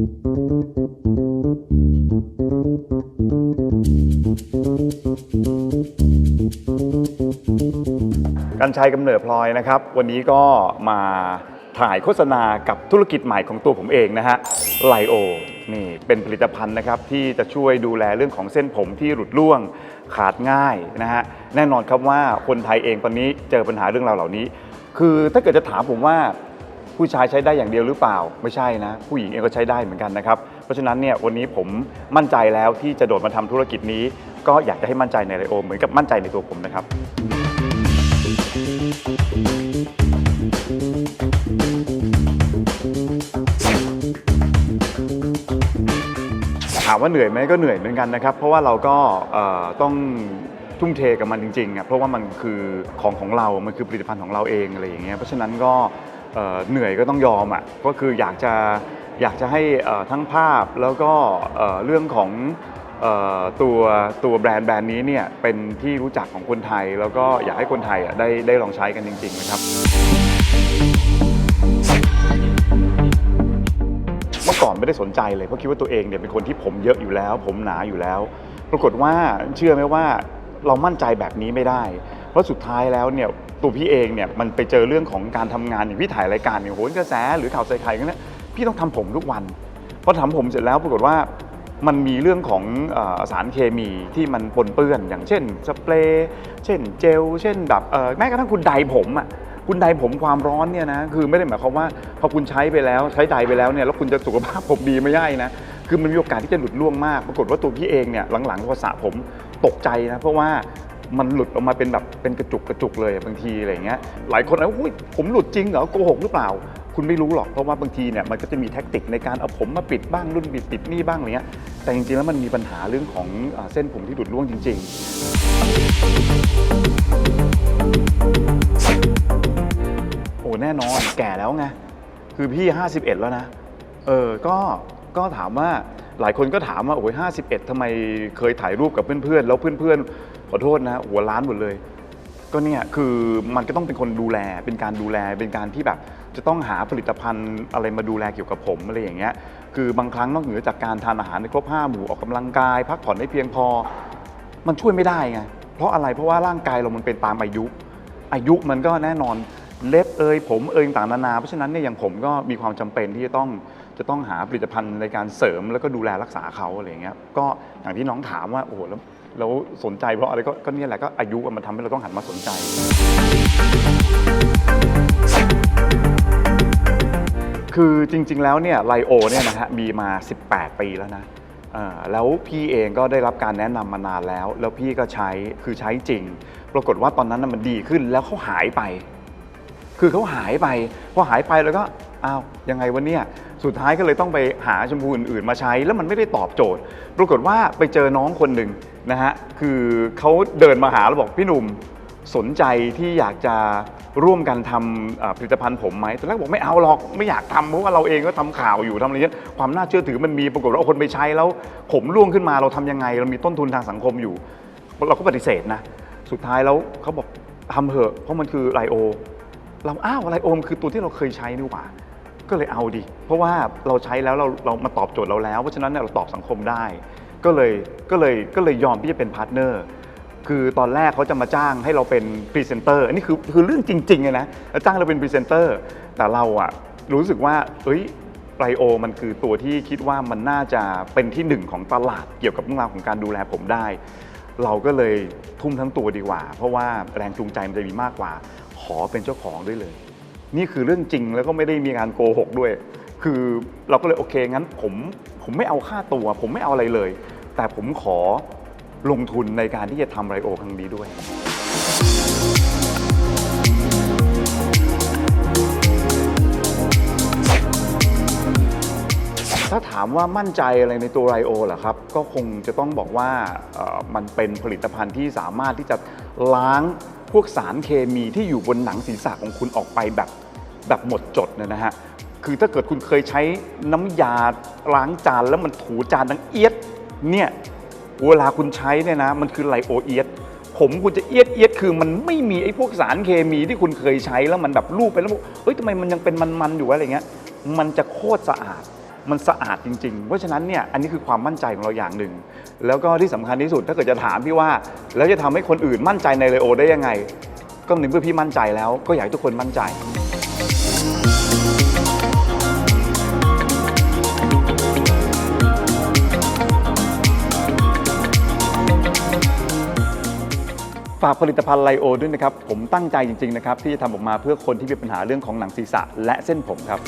กันชัยกำเนิดพลอยนะครับ วันนี้ก็มาถ่ายโฆษณากับธุรกิจใหม่ของตัวผมเองนะฮะไลโอนี่เป็นผลิตภัณฑ์นะครับที่จะช่วยดูแลเรื่องของเส้นผมที่หลุดร่วงขาดง่ายนะฮะแน่นอนครับว่าคนไทยเองตอนนี้เจอปัญหาเรื่องราวเหล่านี้ คือถ้าเกิดจะถามผมว่า ผู้ชายใช้ได้อย่างเดียวหรือเปล่า ไม่ใช่นะ ผู้หญิงเองก็ใช้ได้เหมือนกันนะครับ เพราะฉะนั้นเนี่ยวันนี้ผมมั่นใจแล้วที่จะโดดมาทำธุรกิจนี้ ก็อยากจะให้มั่นใจในไลโอ เหมือนกับมั่นใจในตัวผมนะครับ ถามว่าเหนื่อยไหมก็เหนื่อยเหมือนกันนะครับ เพราะว่าเราก็ต้องทุ่มเทกับมันจริงๆอะเพราะว่ามันคือของของเรา มันคือผลิตภัณฑ์ของเราเองอะไรอย่างเงี้ย เพราะฉะนั้นก็ เหนื่อยก็ต้องยอมอะก็คืออยากจะอยากจะให้ทั้งภาพแล้วก็เรื่องของอตัวตัวแบรนด์แบรนด์นี้เนี่ยเป็นที่รู้จักของคนไทย แล้วก็อยากให้คนไทยอะได้ได้ลองใช้กันจริง ๆ นะครับเมื่อก่อนไม่ได้สนใจเลยเพราะคิดว่าตัวเองเนี่ยเป็นคนที่ผมเยอะอยู่แล้ว ผมหนาอยู่แล้ว ปรากฏว่าเชื่อไหมว่าเรามั่นใจแบบนี้ไม่ได้ เพราะสุดท้ายแล้วเนี่ยตัวพี่เองเนี่ยมันไปเจอเรื่องของการทำงานอย่างพี่ถ่ายรายการอย่างโหนกระแสหรือข่าวใส่ไข่กันเนี่ยพี่ต้องทำผมทุกวันพอทำผมเสร็จแล้วปรากฏว่ามันมีเรื่องของอสารเคมีที่มันปนเปื้อน อย่างเช่นสเปรย์เช่นเจล เช่นแบบแม้กระทั่งคุณไดผมอะคุณไดผมความร้อนเนี่ยนะคือไม่ได้หมายความว่าพอคุณใช้ไปแล้วใช้ไดไปแล้วเนี่ยแล้วคุณจะสุขภาพผมดีไม่ใช่นะคือมันมีโอกาสที่จะหลุดร่วงมาก ปรากฏว่าตัวพี่เองเนี่ยหลังๆพอสระผมตกใจนะเพราะว่า มันหลุดออกมาเป็นแบบเป็นกระจุกกระจุกเลยบางทีอะไรเงี้ยหลายคนเอาอุ้ยผมหลุดจริงเหรอโกหกหรือเปล่า คุณไม่รู้หรอกเพราะว่าบางทีเนี่ยมันก็จะมีแท็กติกในการเอาผมมาปิดบ้างรุ่นปิดปิดนี่บ้างอะไรเงี้ยแต่จริงๆแล้วมันมีปัญหาเรื่องของเส้นผมที่หลุดร่วงจริง ๆ โอ้แน่นอนแก่แล้วไงคือพี่ 51 แล้วนะเออก็ก็ถามว่าหลายคนก็ถามว่าโอ้ย51ทำไมเคยถ่ายรูปกับเพื่อนๆ แล้วเพื่อน ขอโทษนะหัวล้านหมดเลย ก็เนี่ยคือมันก็ต้องเป็นคนดูแลเป็นการดูแลเป็นการที่แบบ จะต้องหาผลิตภัณฑ์อะไรมาดูแลเกี่ยวกับผมอะไรอย่างเงี้ยคือบางครั้งนอกเหนือจากการทานอาหารในครบห้าหมู่ออกกำลังกาย พักผ่อนให้เพียงพอ มันช่วยไม่ได้ไงเพราะอะไรเพราะว่าร่างกายเรามันเป็นตามอายุ อายุมันก็แน่นอนเล็บเอยผมเอยต่างนานาเพราะฉะนั้นเนี่ยอย่างผมก็มีความจำเป็นที่จะต้องจะต้องหาผลิตภัณฑ์ในการเสริมแล้วก็ดูแลรักษาเขาอะไรอย่างเงี้ยก็อย่างที่น้องถามว่าโอ้โหแล้ว แล้วสนใจเพราะอะไรก็ก็เนี่ยแหละก็อายุอะมันทำให้เราต้องหันมาสนใจ คือจริง ๆ แล้วเนี่ยไลโอเนี่ยนะฮะมีมา 18 ปีแล้วนะเอ่อแล้วพี่เองก็ได้รับการแนะนำมานานแล้ว แล้วพี่ก็ใช้คือใช้จริง ปรากฏว่าตอนนั้นน่ะมันดีขึ้นแล้วเขาหายไป คือเขาหายไปพอหายไปแล้วก็อ้าวยังไงวะเนี่ยสุดท้ายก็เลยต้องไปหาแชมพูอื่นๆมาใช้ แล้วมันไม่ได้ตอบโจทย์ ปรากฏว่าไปเจอน้องคนหนึ่ง นะฮะคือเขาเดินมาหาแล้วบอกพี่หนุ่มสนใจที่อยากจะร่วมกันทำผลิตภัณฑ์ผมไหมตอนแรกบอกไม่เอาหรอกไม่อยากทำเพราะว่าเราเองก็ทำข่าวอยู่ทำอะไรเงี้ยความน่าเชื่อถือมันมีปรากฏว่าเอาคนไปใช้แล้ว ผมร่วงขึ้นมาเราทำยังไง เรามีต้นทุนทางสังคมอยู่ เราก็ปฏิเสธนะสุดท้ายแล้วเขาบอกทำเถอะเพราะมันคือไลโอ เราอ้าวไลโอมคือตัวที่เราเคยใช้นี่หว่าก็เลยเอาดิเพราะว่าเราใช้แล้วเราเรามาตอบโจทย์เราแล้วเพราะฉะนั้นเนี่ยเราตอบสังคมได้ ก็เลยก็เลยก็เลยยอมที่จะเป็นพาร์ทเนอร์คือตอนแรกเขาจะมาจ้างให้เราเป็นพรีเซนเตอร์อันนี้คือคือเรื่องจริงๆเลยนะจ้างเราเป็นพรีเซนเตอร์แต่เราอะรู้สึกว่าเอ้ยไลโอมันคือตัวที่คิดว่ามันน่าจะเป็นที่หนึ่งของตลาดเกี่ยวกับเรื่องราวของการดูแลผมได้ เราก็เลยทุ่มทั้งตัวดีกว่า เพราะว่าแรงจูงใจมันจะมีมากกว่า ขอเป็นเจ้าของด้วยเลย นี่คือเรื่องจริงแล้วก็ไม่ได้มีการโกหกด้วย คือเราก็เลยโอเคงั้นผม ผมไม่เอาค่าตัว ผมไม่เอาอะไรเลย แต่ผมขอลงทุนในการที่จะทำไรโอครั้งนี้ด้วย ถ้าถามว่ามั่นใจอะไรในตัวไรโอเหรอครับ ก็คงจะต้องบอกว่ามันเป็นผลิตภัณฑ์ที่สามารถที่จะล้างพวกสารเคมีที่อยู่บนหนังศีรษะของคุณออกไปแบบแบบหมดจดเนยนะฮะ คือถ้าเกิดคุณเคยใช้น้ำยาล้างจานแล้วมันถูจานดังเอียดเนี่ยเวลาคุณใช้เนี่ยนะ มันคือไลโอเอียดผมคุณจะเอียดเอียดคือมันไม่มีไอ้พวกสารเคมีที่คุณเคยใช้แล้วมันแบบรูปไปแล้วบอกเอ้ยทำไมมันยังเป็นมันๆอยู่วะอะไรเงี้ย มันจะโคตรสะอาดมันสะอาดจริง ๆ เพราะฉะนั้นเนี่ยอันนี้คือความมั่นใจของเราอย่างหนึ่ง แล้วก็ที่สำคัญที่สุดถ้าเกิดจะถามพี่ว่า แล้วจะทำให้คนอื่นมั่นใจในไลโอได้ยังไง ก็ในเมื่อพี่มั่นใจแล้วก็อยากให้ทุกคนมั่นใจ ฝากผลิตภัณฑ์ไลโอด้วยนะครับ ผมตั้งใจจริง ๆ นะครับ ที่จะทำออกมาเพื่อคนที่มีปัญหาเรื่องของหนังศีรษะและเส้นผมครับ